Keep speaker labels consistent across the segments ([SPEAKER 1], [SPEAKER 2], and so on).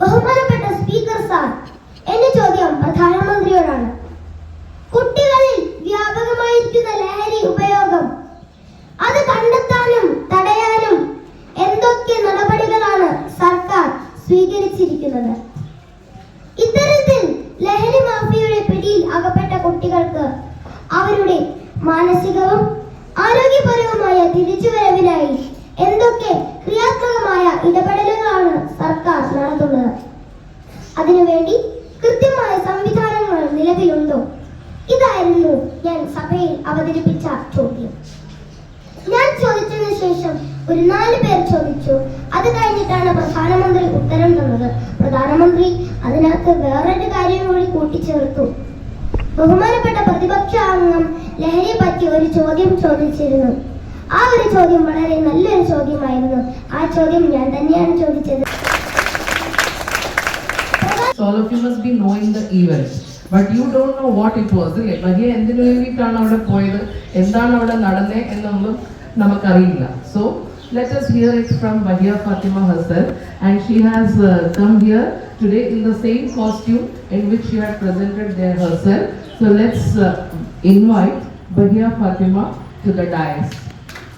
[SPEAKER 1] ബഹുമാനപ്പെട്ട speaker sir എന്റെ ചോദ്യം പ്രധാനമന്ത്രിയോടാണ്. കുട്ടികളിൽ വ്യാപകമായിരിക്കുന്ന ലഹരി ഉപയോഗം അത് കണ്ടെത്താനും തടയാനും എന്തൊക്കെ നടപടികളാണ് സർക്കാർ സ്വീകരിച്ചിരിക്കുന്നത്? ഇത്തരത്തിൽ ലഹരി മാഫിയയുടെ പിടിയിൽ അകപ്പെട്ട കുട്ടികൾക്ക് അവരുടെ മാനസികവും ആരോഗ്യപരവുമായ തിരിച്ചുവരവിനായി എന്തൊക്കെ ഇടപെടലുകളാണ് സർക്കാർ നടത്തുന്നത്. അതിനുവേണ്ടി കൃത്യമായ സംവിധാനങ്ങൾ നിലവിലുണ്ടോ? ഇതായിരുന്നു ഞാൻ സഭയിൽ അവതരിപ്പിച്ച ചോദ്യം. ഞാൻ ചോദിച്ചതിന് ശേഷം ഒരു നാല് പേർ ചോദിച്ചു. അത് കഴിഞ്ഞിട്ടാണ് പ്രധാനമന്ത്രി ഉത്തരം തന്നത്. പ്രധാനമന്ത്രി അതിനകത്ത് വേറൊരു കാര്യം കൂടി കൂട്ടിച്ചേർത്തു. ബഹുമാനപ്പെട്ട പ്രതിപക്ഷ അംഗം ലഹരിയെ പറ്റി ഒരു ചോദ്യം ചോദിച്ചിരുന്നു. ആ ഒരു ചോദ്യം വളരെ നല്ലൊരു ചോദ്യമായിരുന്നു ആ ചോദ്യം ഞാൻ തന്നെയാണ് ചോദിച്ചത്
[SPEAKER 2] So all of you must be knowing the event. But you don't know what it was. ഇല്ലേ ബഹിയ എന്തിനു വേണ്ടിയിട്ടാണ് അവിടെ പോയത് എന്താണ് അവിടെ നടന്നത് എന്നൊന്നും നമുക്കറിയില്ല so let us from Bahia Fatima herself and she has uh, come here today in the same costume in which she had presented there herself. So let's uh, invite Bahia Fatima to the dais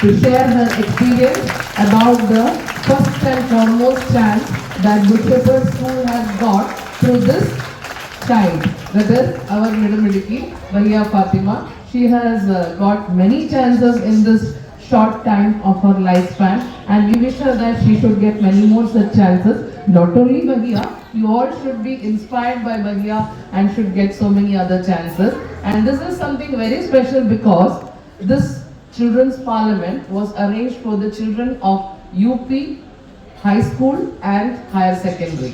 [SPEAKER 2] to share her experience about the first and foremost chance that Good Shepherd School has got through this child. That is our Midamidiki, Bahia Fatima. She has uh, got many chances in this short time of her lifespan and we wish her that she should get many more such chances. Not only Bahia, you all should be inspired by Bahia and should get so many other chances. And this is something very special because this Children's Parliament was arranged for the children of UP, high school and higher secondary.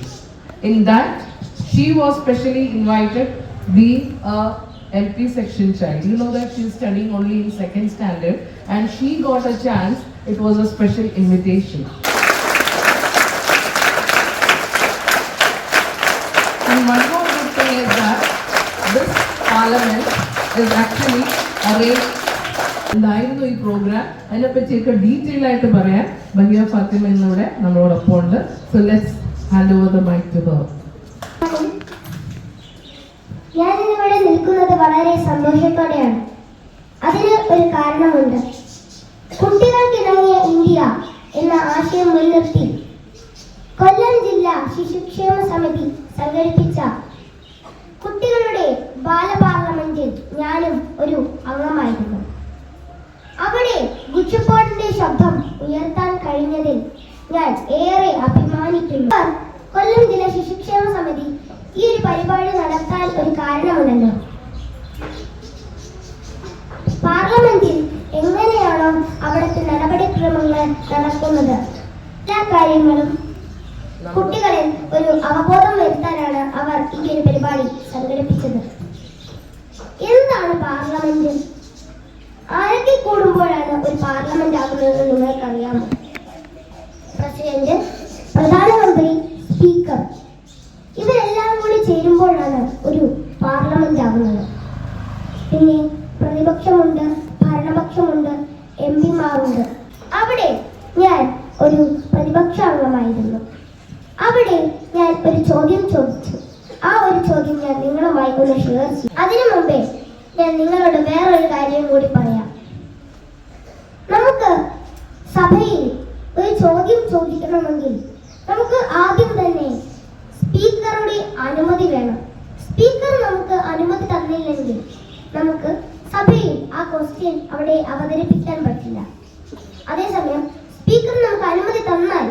[SPEAKER 2] In that, she was specially invited being a MP section child. You know that she is studying only in second standard and she got a chance. It was a special invitation. And one more good thing is that this parliament is actually arranged എന്തായിരുന്നു ഈ programme അതിനെപ്പറ്റിയൊക്കെ detail ആയിട്ട് പറയാൻ ബഹിയ ഫാത്തിമ എന്നിവിടെ നമ്മളോടൊപ്പം ഉണ്ട്. So let's hand over the mic to her
[SPEAKER 1] ഞാൻ ഇന്നിവിടെ നിൽക്കുന്നത് വളരെ സന്തോഷത്തോടെയാണ്. അതിന് ഒരു കാരണമുണ്ട്. കുട്ടികൾക്കിണങ്ങിയ ഇന്ത്യ എന്ന ആശയം മുൻനിർത്തി കൊല്ലം ജില്ലാ ശിശുക്ഷേമ സമിതി സംഘടിപ്പിച്ച കുട്ടികളുടെ ബാലപാർലമെന്റിൽ ഞാനും ഒരു അംഗമായിരുന്നു. അവിടെ ഗുച്ചപ്പാടിന്റെ ശബ്ദം ഉയർത്താൻ കഴിഞ്ഞതിൽ ഞാൻ ഏറെ അഭിമാനിക്കുന്നു. കൊല്ലം ജില്ലാ ശിശുക്ഷേമ സമിതി ഈ ഒരു പരിപാടി നടത്താൻ ഒരു കാരണമുണ്ടല്ലോ. പാർലമെന്റിൽ എങ്ങനെയാണോ അവിടുത്തെ നടപടിക്രമങ്ങൾ നടക്കുന്നത്? എല്ലാ കാര്യങ്ങളും കുട്ടികളിൽ ഒരു അവബോധം വരുത്താനാണ് അവർ ഈ ഒരു പരിപാടി സംഘടിപ്പിച്ചത്. എന്താണ് പാർലമെന്റ് പാർലമെന്റ് നിങ്ങൾക്ക് അറിയാമോ? പ്രസിഡന്റ് പ്രധാനമന്ത്രി സ്പീക്കർ. ഇവരെല്ലാം കൂടി ചേരുമ്പോഴാണ് ഒരു പാർലമെന്റ് ആകുന്നത് പിന്നെ പ്രതിപക്ഷമുണ്ട് ഭരണപക്ഷമുണ്ട് എം പിമാരുണ്ട്. അവിടെ ഞാൻ ഒരു പ്രതിപക്ഷ അംഗമായിരുന്നു. അവിടെ ഞാൻ ഒരു ചോദ്യം ചോദിച്ചു. ആ ഒരു ചോദ്യം ഞാൻ നിങ്ങളുമായി ഒന്ന് ഷെയർ ചെയ്യും. അതിനു മുമ്പേ ഞാൻ നിങ്ങളോട് വേറൊരു കാര്യം കൂടി പറയാം. സഭയിൽ ഒരു ചോദ്യം ചോദിക്കണമെങ്കിൽ നമുക്ക് ആദ്യം തന്നെ സ്പീക്കറുടെ അനുമതി വേണം. സ്പീക്കർ നമുക്ക് അനുമതി തന്നില്ലെങ്കിൽ നമുക്ക് സഭയിൽ ആ ക്വസ്റ്റ്യൻ അവിടെ അവതരിപ്പിക്കാൻ പറ്റില്ല. അതേസമയം സ്പീക്കർ നമുക്ക് അനുമതി തന്നാൽ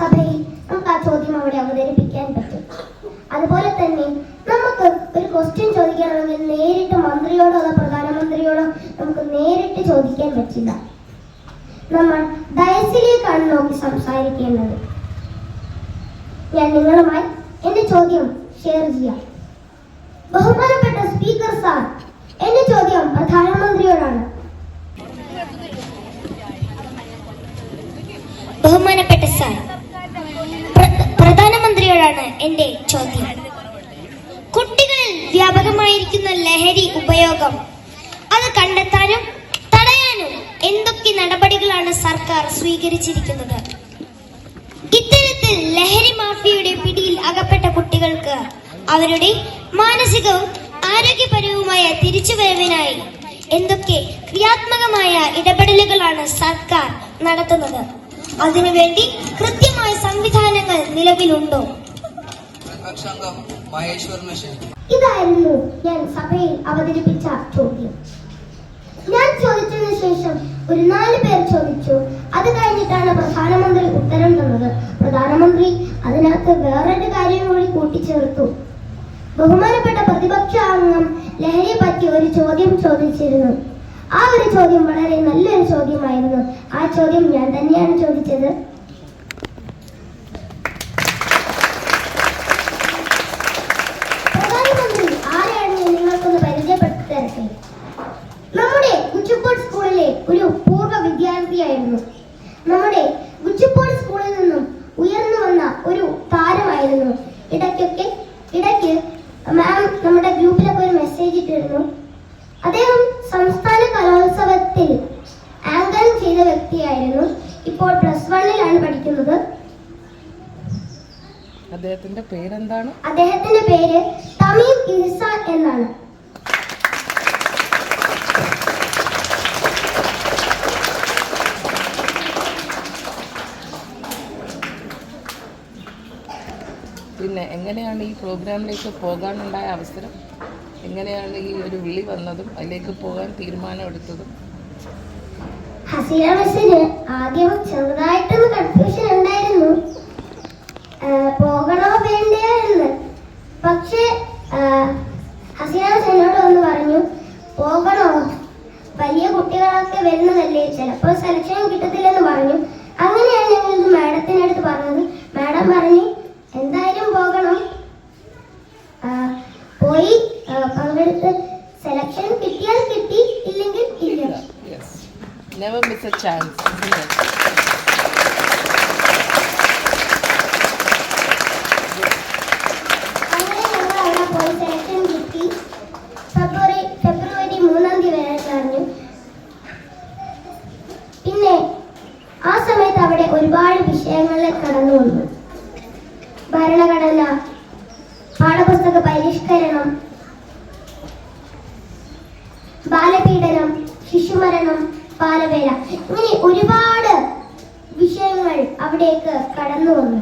[SPEAKER 1] സഭയിൽ നമുക്ക് ആ ചോദ്യം അവിടെ അവതരിപ്പിക്കാൻ പറ്റും. അതുപോലെ തന്നെ നമുക്ക് ഒരു ക്വസ്റ്റ്യൻ ചോദിക്കണമെങ്കിൽ നേരിട്ട് മന്ത്രിയോടോ അതോ പ്രധാനമന്ത്രിയോടോ നമുക്ക് നേരിട്ട് ചോദിക്കാൻ പറ്റില്ല. നമ്മൾ ഡയസിലേക്കാണ് നോക്കി സംസാരിക്കേണ്ടത്. ഞാൻ നിങ്ങളുമായി എന്റെ ചോദ്യം ഷെയർ ചെയ്യാം. ബഹുമാനപ്പെട്ട സ്പീക്കർ സാർ എന്റെ ചോദ്യം പ്രധാനമന്ത്രിയോടാണ്.
[SPEAKER 3] ബഹുമാനപ്പെട്ട സാർ പ്രധാനമന്ത്രിയോടാണ് എന്റെ ചോദ്യം. കുട്ടികളിൽ വ്യാപകമായിരിക്കുന്ന ലഹരി ഉപയോഗം അത് കണ്ടെത്താനും എന്തൊക്കെ നടപടികളാണ് സർക്കാർ സ്വീകരിച്ചിരിക്കുന്നത്? ഇത്തരത്തിൽ ലഹരി മാഫിയയുടെ പിടിയിൽ അകപ്പെട്ട കുട്ടികൾക്ക് അവരുടെ മാനസികവും ആരോഗ്യപരവുമായ തിരിച്ചുവരവിനായി എന്തൊക്കെ ക്രിയാത്മകമായ ഇടപെടലുകളാണ് സർക്കാർ നടത്തുന്നത്? അതിനുവേണ്ടി കൃത്യമായ സംവിധാനങ്ങൾ നിലവിലുണ്ടോ?
[SPEAKER 1] ഇതായിരുന്നു ഞാൻ സഭയിൽ അവതരിപ്പിച്ച ചോദ്യം. ഞാൻ ഒരു നാല് പേർ ചോദിച്ചു. അത് കഴിഞ്ഞിട്ടാണ് പ്രധാനമന്ത്രി ഉത്തരം തന്നത്. പ്രധാനമന്ത്രി അതിനകത്ത് വേറൊരു കാര്യം കൂടി കൂട്ടിച്ചേർത്തു. ബഹുമാനപ്പെട്ട പ്രതിപക്ഷ അംഗം ലഹരിയെ പറ്റി ഒരു ചോദ്യം ചോദിച്ചിരുന്നു. ആ ഒരു ചോദ്യം വളരെ നല്ലൊരു ചോദ്യമായിരുന്നു. ആ ചോദ്യം ഞാൻ തന്നെയാണ് ചോദിച്ചത്. ഇട്ടിരുന്നു അദ്ദേഹം സംസ്ഥാന കലോത്സവത്തിൽ ആങ്കർ ചെയ്ത വ്യക്തിയായിരുന്നു. ഇപ്പോൾ പ്ലസ് വണ്ണിലാണ് പഠിക്കുന്നത്.
[SPEAKER 2] അദ്ദേഹത്തിന്റെ പേരെന്താണ്?
[SPEAKER 1] അദ്ദേഹത്തിന്റെ പേര് തമീം ഇഹ്സാൻ എന്നാണ്.
[SPEAKER 2] പിന്നെ എങ്ങനെയാണ് ഈ പ്രോഗ്രാമിലേക്ക് പോകാനുണ്ടായ അവസരം? എങ്ങനെയാണ് ഈ ഒരു വിളി വന്നതും അതിലേക്ക് പോകാൻ തീരുമാനമെടുത്തതും
[SPEAKER 1] ഹസീറ ബസ്സിന് ആദ്യം ചെറുതായിട്ടൊന്ന് കൺഫ്യൂഷൻ ഉണ്ടായിരുന്നു. സെലക്ഷൻ കിട്ടിയാൽ കിട്ടി ഇല്ലെങ്കിൽ ഇല്ല. മൂന്നാം തീയതി വരെ പറഞ്ഞു പിന്നെ ആ സമയത്ത് അവിടെ ഒരുപാട് വിഷയങ്ങളിൽ കടന്നു വന്നു. ഭരണഘടന പാഠപുസ്തക പരിഷ്കരണം ശിശുമരണം ബാലവേല ഇങ്ങനെ ഒരുപാട് വിഷയങ്ങൾ അവിടേക്ക് കടന്നു വന്നു.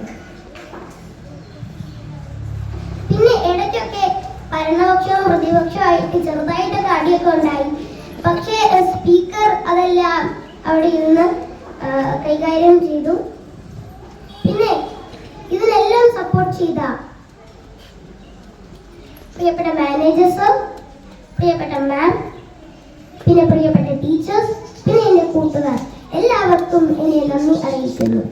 [SPEAKER 1] പിന്നെ ഇടയ്ക്കൊക്കെ ഭരണപക്ഷവും പ്രതിപക്ഷവുമായിട്ട് ചെറുതായിട്ടൊക്കെ അടിയൊക്കെ ഉണ്ടായി. പക്ഷേ സ്പീക്കർ അതെല്ലാം അവിടെ ഇരുന്ന് കൈകാര്യം ചെയ്തു. പിന്നെ ഇതിനെല്ലാം സപ്പോർട്ട് ചെയ്ത പ്രിയപ്പെട്ട മാനേജേഴ്സ് പ്രിയപ്പെട്ട മാം പിന്നെ പ്രിയപ്പെട്ട ടീച്ചേഴ്സ് പിന്നെ എന്റെ കൂട്ടുകാർ. എല്ലാവർക്കും എന്നെ നന്ദി അറിയിക്കുന്നു.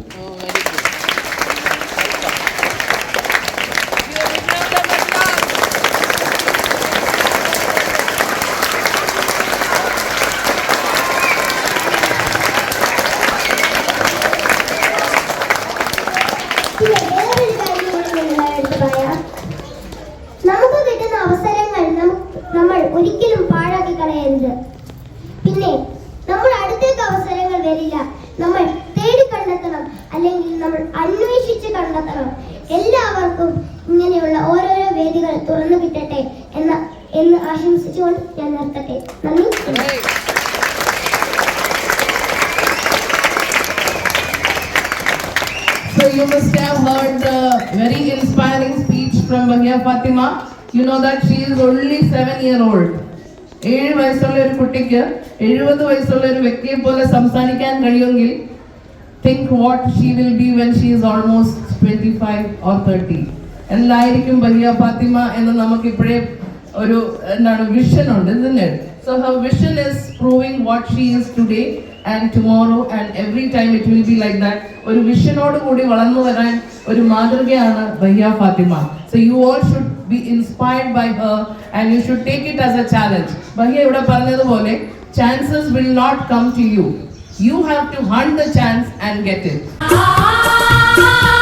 [SPEAKER 1] എല്ലാവർക്കും ഇങ്ങനെയുള്ള ഓരോരോ വേദികൾ തുറന്നു കിട്ടട്ടെ എന്ന എന്ന് ആശംസിച്ചുകൊണ്ട് ഞാൻ നിർത്തട്ടെ നന്ദി.
[SPEAKER 2] So you must have heard the very inspiring speech from Bahia Fatima. You know that she is only seven year old. ഏഴ് വയസ്സുള്ള ഒരു കുട്ടിക്ക് എഴുപത് വയസ്സുള്ള ഒരു വ്യക്തിയെ പോലെ സംസാരിക്കാൻ കഴിയുമെങ്കിൽ think what she will be when she is almost twenty five or thirty എന്തായിരിക്കും ബഹിയ ഫാത്തിമ എന്ന് നമുക്ക് ഇപ്പോഴേ ഒരു എന്താണ് വിഷൻ ഉണ്ട് ഇതിന് so her vision is proving what she is today and tomorrow and every time it will be like that ഒരു വിഷനോട് കൂടി വളർന്നു വരാൻ ഒരു മാതൃകയാണ് Bahia Fathima. So you all should be inspired by her and you should take it as a challenge Bahia ഇവിടെ പറഞ്ഞതുപോലെ chances will not come to you You have to hunt the chance and get it.
[SPEAKER 4] Ah!